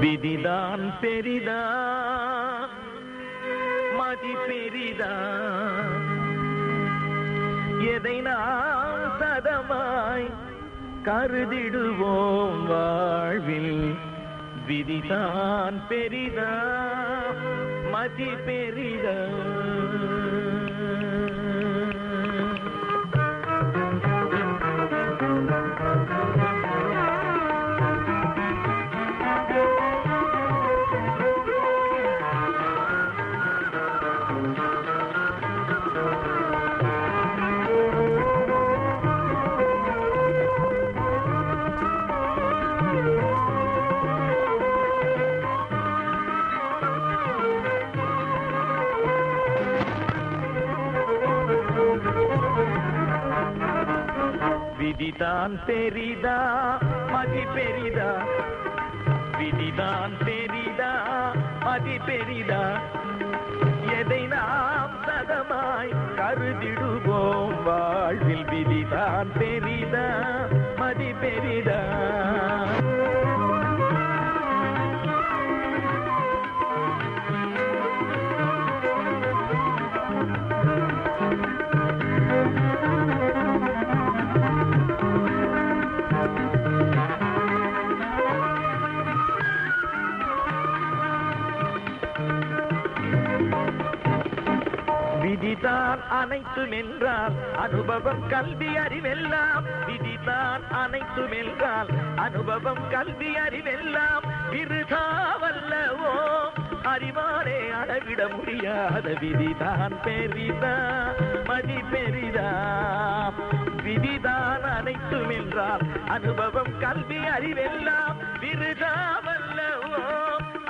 விதிதான் பெரிதா மதி பெரிதா. எதை நான் சதமாய் கருதிடுவோம் வாழ்வில். விதிதான் பெரிதா மதி பெரிதா. விதிதான் பெரிதா மதி பெரிதா? விதிதான் பெரிதா மதி பெரிதா? எதை நாம் சதமாய் கருதிடுவோம்? வாழ்வில் விதிதான் பெரிதா மதி பெரிதா? விதிதான் அனைத்தும் என்றால் அனுபவம் கல்வி அறிவெல்லாம் விதிதான் அனைத்தும் என்றால் அனுபவம் கல்வி அறிவெல்லாம் விருதாவல்லவோ? அறிவாரே அளவிட முடியாத விதிதான் பெரிதா மதி பெரிதா? விதிதான் அனைத்தும் என்றால் அனுபவம் கல்வி அறிவெல்லாம் விருதாவல்லவோ?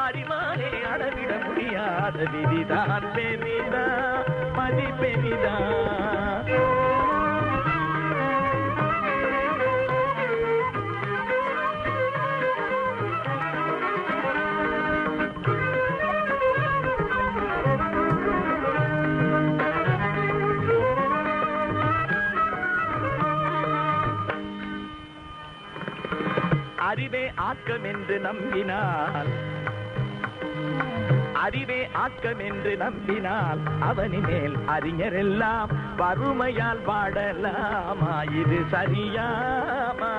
அறிவாரே அளவிட முடியாத விதிதான் பெரிதா மதி பெரிதா. அறிவே ஆக்கம் என்று நம்பினால் அறிவே ஆக்கம் என்று நம்பினால் அவனி மேல் அறிஞரெல்லாம் வறுமையால் வாடலாமா? இது சரியாமா?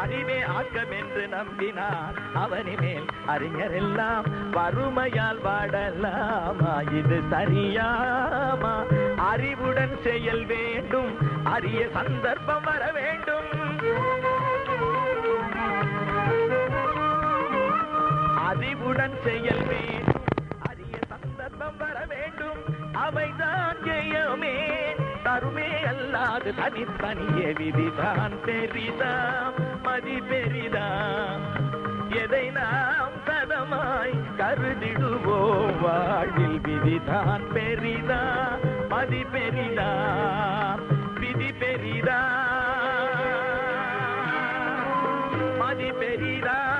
அறிவே ஆக்கம் என்று நம்பினால் அவனி மேல் அறிஞரெல்லாம் வறுமையால் வாடலாமா? இது சரியாமா? அறிவுடன் செயல் வேண்டும் அரிய சந்தர்ப்பம் வர வேண்டும். அறிவுடன் செயல் வேண்டும் அவைதான் ஜெயமே. தருமே அல்லாது தனித்தனிய விதிதான் பெரிதாம் மதி பெரிதாம் எதை நாம் சதமாய் கருதிடுவோம் வாழ்வில் விதிதான் பெரிதா மதி பெரிதா விதி பெரிதா. மதி பெரிதா.